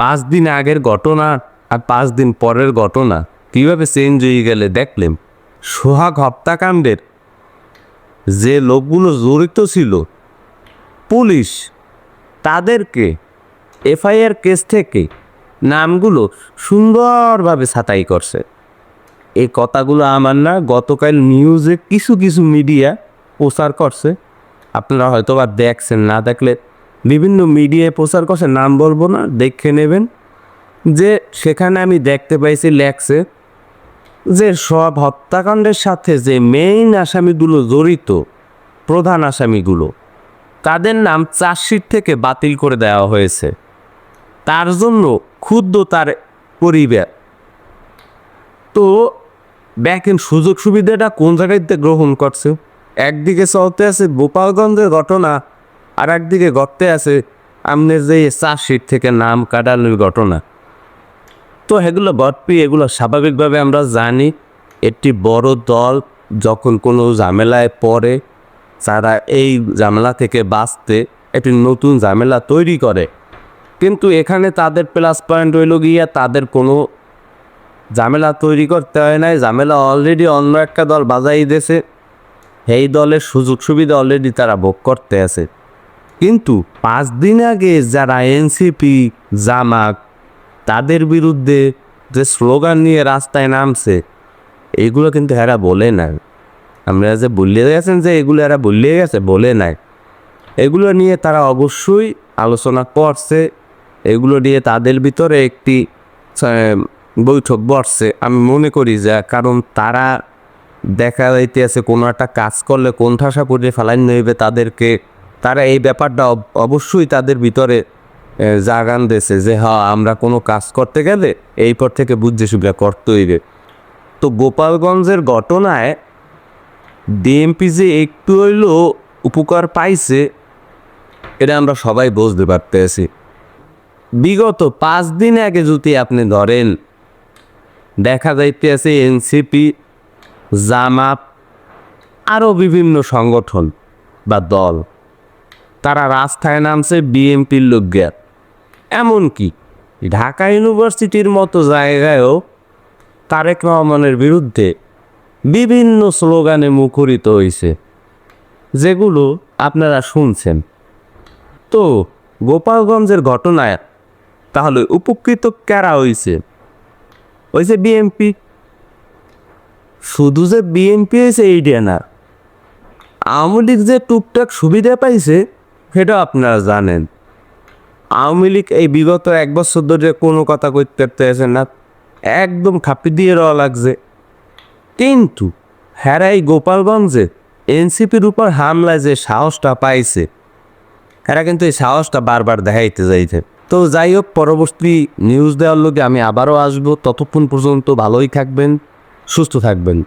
পাঁচ দিন আগের ঘটনা আর পাঁচ দিন পরের ঘটনা কীভাবে চেঞ্জ হয়ে গেলে দেখলেন? সোহাগ হত্যাকাণ্ডের যে লোকগুলো জড়িত ছিল, পুলিশ তাদেরকে এফআইআর কেস থেকে নামগুলো সুন্দরভাবে ছাঁটাই করছে। এই কথাগুলো আমার না, গতকাল নিউজে কিছু কিছু মিডিয়া প্রচার করছে। আপনারা হয়তো বা দেখছেন, না দেখলে বিভিন্ন মিডিয়ায় প্রচার করছে, নাম বলব না, দেখে নেবেন। যে সেখানে আমি দেখতে পাইছি লেখছে যে, সব হত্যাকাণ্ডের সাথে যে মেইন আসামিগুলো জড়িত, প্রধান আসামিগুলো, তাদের নাম চার্জশিট থেকে বাতিল করে দেওয়া হয়েছে। তার জন্য ক্ষুদ্র তার পরিবার। তো দেখেন সুযোগ সুবিধাটা কোন জায়গাতে গ্রহণ করছে? একদিকে চলতে আছে গোপালগঞ্জের ঘটনা আর একদিকে ঘটতে আছে আমনের যে চার্জশিট থেকে নাম কাটানোর ঘটনা। তো এগুলো ঘটবি এগুলো স্বাভাবিকভাবে আমরা জানি, একটি বড় দল যখন কোনো ঝামেলায় পড়ে, তারা এই ঝামেলা থেকে বাঁচতে একটি নতুন ঝামেলা তৈরি করে। কিন্তু এখানে তাদের প্লাস পয়েন্ট হইল গিয়া তাদের কোনো ঝামেলা তৈরি করতে হয় নাই, ঝামেলা অলরেডি অন্য একটা দল বাজাই দিয়েছে এই দলের সুযোগ সুবিধা অলরেডি তারা ভোগ করতে আছে। কিন্তু পাঁচ দিন আগে যারা এনসিপি, জামাত, তাদের বিরুদ্ধে যে স্লোগান নিয়ে রাস্তায় নামছে, এগুলো কিন্তু এরা বলে নাই। আমরা যে বললে গেছেন যে এগুলো এরা বললে গেছে, বলে নাই। এগুলো নিয়ে তারা অবশ্যই আলোচনা করছে। এগুলো নিয়ে তাদের ভিতরে একটি বৈঠক বসছে। আমি মনে করি যে কারণ তারা দেখা যাইতে আছে কোনো একটা কাজ করলে কোন ঠাসা করে ফেলাই নেবে তাদেরকে। তারা এই ব্যাপারটা অব- অবশ্যই তাদের ভিতরে জাগান দিয়েছে যে হ্যাঁ আমরা কোনো কাজ করতে গেলে এই পর থেকে বুঝছে সুবিধা করতে হইবে তো গোপালগঞ্জের ঘটনায় ডিএমপি যে একটু হইলেও উপকার পাইছে, এটা আমরা সবাই বুঝতে পারতেছি। বিগত পাঁচ দিন আগে যদি আপনি ধরেন, দেখা যাইতেছে এনসিপি, জামাত আরও বিভিন্ন সংগঠন বা দল তারা রাস্তায় নামছে বিএমপির লোকরা এমনকি ঢাকা ইউনিভার্সিটির মতো জায়গায়ও তারেক রহমানের বিরুদ্ধে বিভিন্ন স্লোগানে মুখরিত হয়েছে যেগুলো আপনারা শুনছেন। তো গোপালগঞ্জের ঘটনায় তাহলে উপকৃত কারা হয়েছে হয়েছে বিএমপি। শুধু যে বিএনপি হয়েছে এইটা না, আওয়ামী লীগ যে টুকটাক সুবিধা পাইছে সেটা আপনারা জানেন। আওয়ামী লীগ এই বিগত এক বছর ধরে কোনো কথা করতে পারতেছে না। একদম খাপি দিয়ে রওয়া লাগছে। কিন্তু হ্যাঁ এই গোপালগঞ্জে এনসিপির উপর হামলায় যে সাহসটা পাইছে এরা কিন্তু এই সাহসটা বারবার দেখাইতে যাইতে তো যাই হোক, পরবর্তী নিউজ দেওয়ার লোকে আমি আবারও আসব। ততক্ষণ পর্যন্ত ভালোই থাকবেন, সুস্থ থাকবেন।